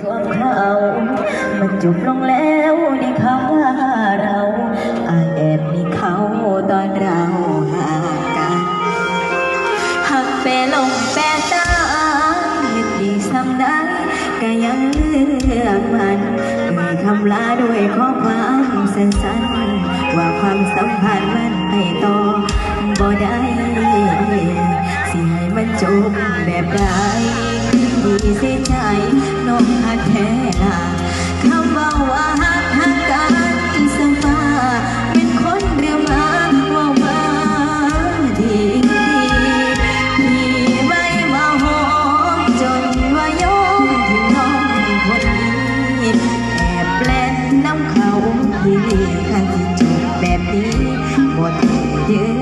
สวนเขามันจบลงแล้วในคำว่าเราอายแอบมีเขาตอนเราห่างกันหักเปลงแปรตายยึดดีสำได้ก็ยังเลือกมันเอ่ยคำลาด้วยข้อความสั้นๆว่าความสัมพันธ์มันไปต่อบ่ได้สิให้มันจบแบบใดดีเสียใจ น้องหักวาว่ากหักกันสังฟ้เป็นคนเรียวมาว่ามาดีมีไว้มาหอมจนว่ายมถึงน้องคนนี้แอบแปลน้ำเขาที่เลีนที่จบแบบนี้หมดเยอะ